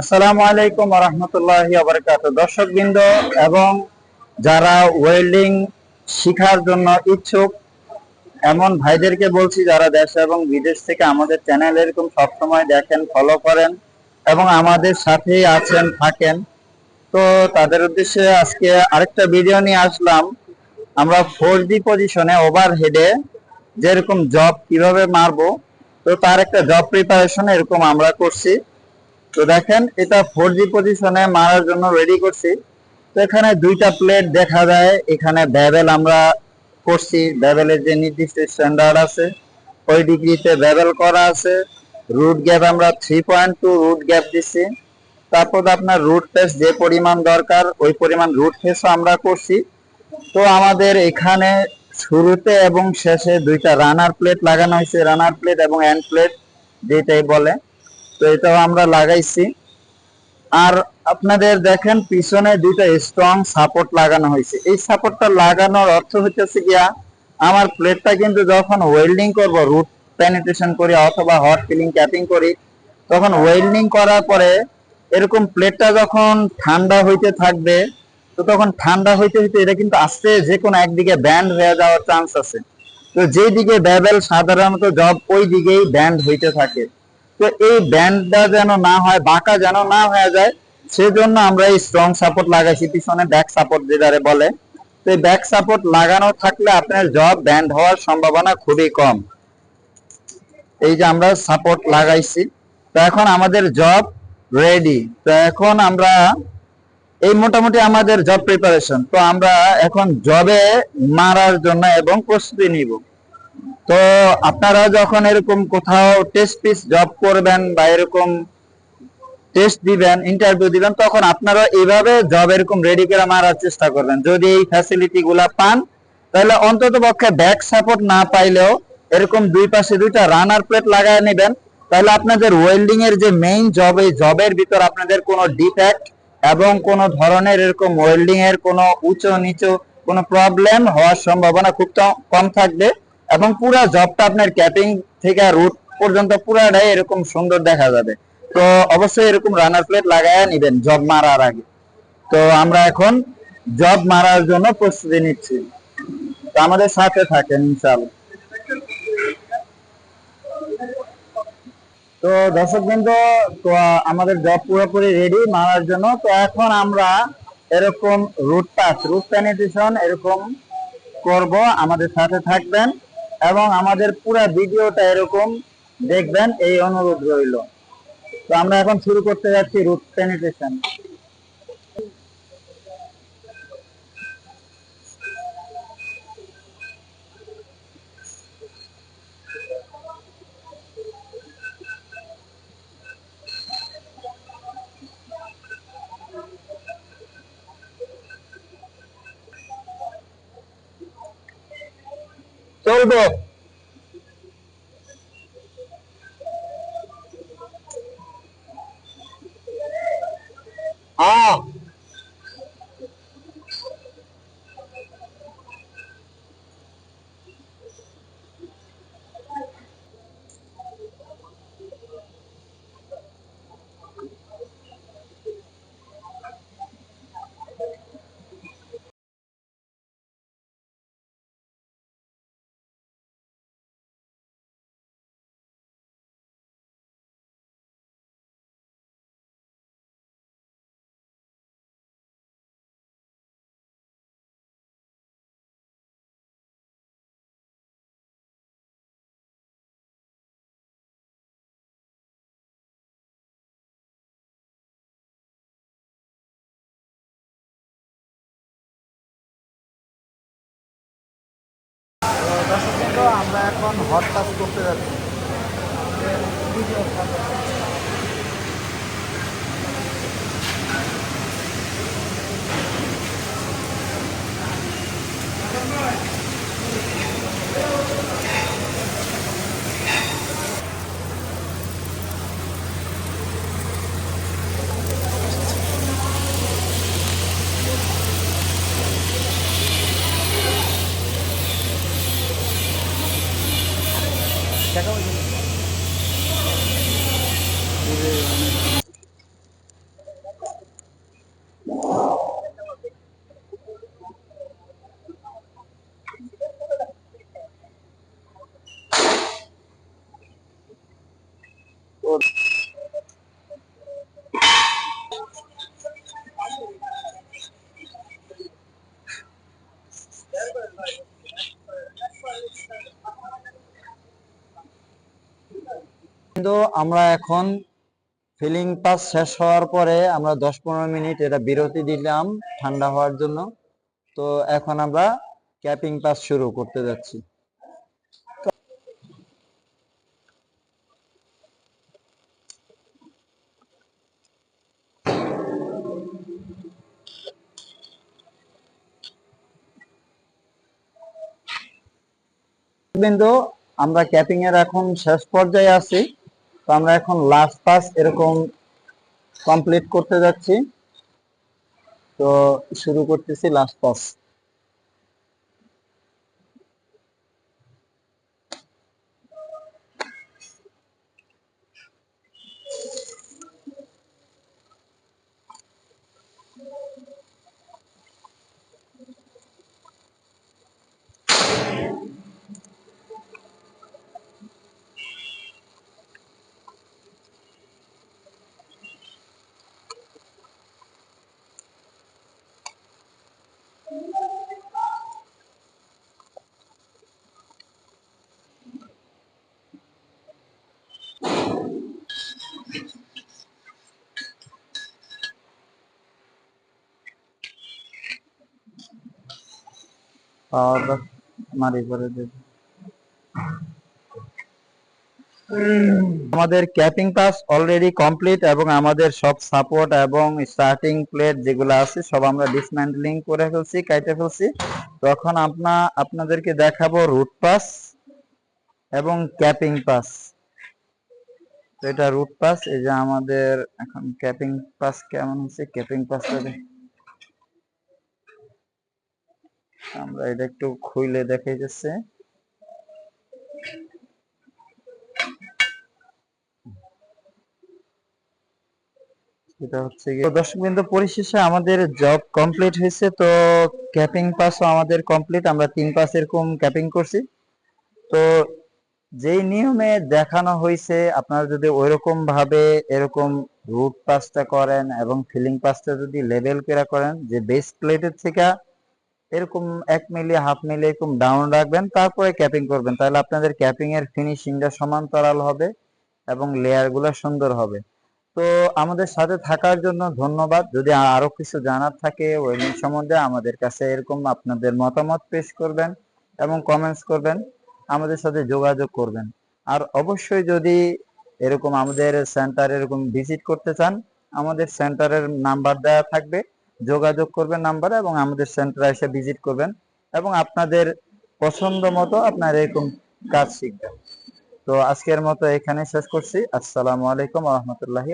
আসসালামু আলাইকুম রহমতুল্লাহ আবরকাত দর্শক বৃন্দ এবং যারা ওয়েল্ডিং শিখার জন্য ইচ্ছুক, এমন ভাইদেরকে বলছি যারা দেশ এবং বিদেশ থেকে আমাদের চ্যানেল এরকম সবসময় দেখেন ফলো করেন এবং আমাদের সাথেই আছেন, থাকেন। তো তাদের উদ্দেশ্যে আজকে আরেকটা ভিডিও নিয়ে আসলাম। আমরা ফোর ডি পজিশনে ওভার হেডে যেরকম জব কীভাবে মারবো, তো তার একটা জব প্রিপারেশন এরকম আমরা করছি। তো দেখেন, এটা ফোর জি পজিশনে মারার জন্য রেডি করছি। তো এখানে দুইটা প্লেট দেখা যায়। এখানে ব্যাবেল আমরা করছি। ব্যাবেলের যে নির্দিষ্ট স্ট্যান্ডার্ড আছে, ওই ডিগ্রিতে ব্যাবেল করা আছে। রুট গ্যাপ আমরা three point two root gap দিচ্ছি। তারপর আপনার রুট ফেস যে পরিমাণ দরকার, ওই পরিমাণ রুট ফেসও আমরা করছি। তো আমাদের এখানে শুরুতে এবং শেষে দুইটা রানার প্লেট লাগানো হয়েছে। রানার প্লেট এবং এন্ড প্লেট যেটাই বলে। তো এটাও আমরা লাগাইছি। আর আপনাদের দেখেন, পিছনে দুইটা স্ট্রং সাপোর্ট লাগানো হয়েছে। এই সাপোর্টটা লাগানোর অর্থ হচ্ছে গিয়া, আমার প্লেটটা কিন্তু যখন ওয়েল্ডিং করব রুট পেনিট্রেশন করি অথবা হট ফিলিং ক্যাপিং করি, তখন ওয়েল্ডিং করার পরে এরকম প্লেটটা যখন ঠান্ডা হইতে থাকবে, তো তখন ঠান্ডা হইতে হইতে এটা কিন্তু আস্তে যে কোনো একদিকে ব্যান্ড হয়ে যাওয়ার চান্স আছে। তো যেই দিকে ব্যাবেল সাধারণত জব ওই দিকেই ব্যান্ড হইতে থাকে। তো এই ব্যান্ডটা যেন না হয়, বাঁকা যেন না হয়ে যায়, সেজন্য আমরা এই স্ট্রং সাপোর্ট লাগাইছি, পিছনে ব্যাক সাপোর্ট যেটারে বলে। তো এই ব্যাক সাপোর্ট লাগানো থাকলে আপনার জব ব্যান্ড হওয়ার সম্ভাবনা খুবই কম। এই যে আমরা সাপোর্ট লাগাইছি। তো এখন আমাদের জব রেডি তো এখন আমরা, এই মোটামুটি আমাদের জব প্রিপারেশন তো আমরা এখন জবে মারার জন্য এবং প্রস্তুতি নিব। তো আপনারা যখন এরকম কোথাও টেস্ট পিস জব করবেন বা এরকম টেস্ট দিবেন ইন্টারভিউ দিবেন, তখন আপনারা এইভাবে জব এরকম রেডি করে মারার চেষ্টা করবেন। যদি এই ফ্যাসিলিটি গুলা পান, তাহলে অন্তত পক্ষে ব্যাক সাপোর্ট না পাইলেও এরকম দুই পাশে দুইটা রানার প্লেট লাগায় নেবেন। তাহলে আপনাদের ওয়েল্ডিং এর যে মেইন জব এই জবের ভিতর আপনাদের কোনো ডিফেক্ট এবং কোনো ধরনের এরকম ওয়েল্ডিং এর কোনো উঁচু নিচু কোনো প্রবলেম হওয়ার সম্ভাবনা খুব কম থাকবে। এবং পুরো জবটা আপনার ক্যাপিং থেকে রুট পর্যন্ত পুরাটাই এরকম সুন্দর দেখা যাবে। তো অবশ্যই এরকম রানার প্লেট লাগায় নিবেন জব মারার আগে। তো আমরা এখন জব মারার জন্য প্রস্তুতি নিচ্ছি। তো আমাদের সাথে থাকেন, ইনশাআল্লাহ। তো দর্শক বিন্দু, তো আমাদের জব পুরোপুরি রেডি মারার জন্য। তো এখন আমরা এরকম রুট টাচ রুট প্যানিটেশন এরকম করব। আমাদের সাথে থাকবেন। এবং আমাদের পুরো ভিডিওটা এরকম দেখবেন, এই অনুরোধ রইল। তো আমরা এখন শুরু করতে যাচ্ছি রুট প্যানিটেশন চলবো আ দর্শক বন্ধু, আমরা এখন হট টাচ করতে যাচ্ছি। কিন্তু আমরা এখন ফিলিং পাস শেষ হওয়ার পরে আমরা দশ পনেরো মিনিট এটা বিরতি দিলাম ঠান্ডা হওয়ার জন্য। তো এখন আমরা ক্যাপিং পাস শুরু করতে যাচ্ছি। বিন্দু, আমরা ক্যাপিং এর এখন শেষ পর্যায়ে আছি। তো আমরা এখন লাস্ট পাস এরকম কমপ্লিট করতে যাচ্ছি। তো শুরু করতেছি লাস্ট পাস আর মারি করে দেব আমাদের ক্যাপিং পাস অলরেডি কমপ্লিট এবং আমাদের সব সাপোর্ট এবং স্টার্টিং প্লেট যেগুলো আছে, সব আমরা ডিসম্যান্টলিং করে ফেলছি কাইটে ফেলছি। তখন আপনা, আপনাদেরকে দেখাবো রুট পাস এবং ক্যাপিং পাস তো এটা রুট পাস এই যে আমাদের এখন ক্যাপিং পাস কেমন হচ্ছে? ক্যাপিং পাসটা দেখ- আমরা এটা একটু খুইলে দেখাই যাচ্ছে। এটা আমাদের কমপ্লিট আমরা তিন পাস এরকম ক্যাপিং করছি। তো যেই নিয়মে দেখানো হয়েছে, আপনারা যদি ওইরকম ভাবে এরকম রুট পাসটা করেন এবং ফিলিং পাসটা যদি লেভেল করে করেন, যে বেস প্লেটের থেকে এরকম এক মিলি, হাফ মিলি এরকম ডাউন রাখবেন, তারপরে ক্যাপিং করবেন। তাহলে আপনাদের ক্যাপিং এর ফিনিশিংটা সমান্তরাল হবে এবং লেয়ারগুলো সুন্দর হবে। তো আমাদের সাথে থাকার জন্য ধন্যবাদ। যদি আরও কিছু জানার থাকে ওয়েল্ডিং সম্বন্ধে, আমাদের কাছে এরকম আপনাদের মতামত পেশ করবেন এবং কমেন্টস করবেন, আমাদের সাথে যোগাযোগ করবেন। আর অবশ্যই যদি এরকম আমাদের সেন্টার এরকম ভিজিট করতে চান, আমাদের সেন্টারের নাম্বার দেওয়া থাকবে। যোগাযোগ করবেন নাম্বারে এবং আমাদের সেন্টারে এসে ভিজিট করবেন এবং আপনাদের পছন্দ মতো আপনার এরকম কাজ শিখবেন। তো আজকের মতো এখানে শেষ করছি। আসসালামু আলাইকুম রহমতুল্লাহি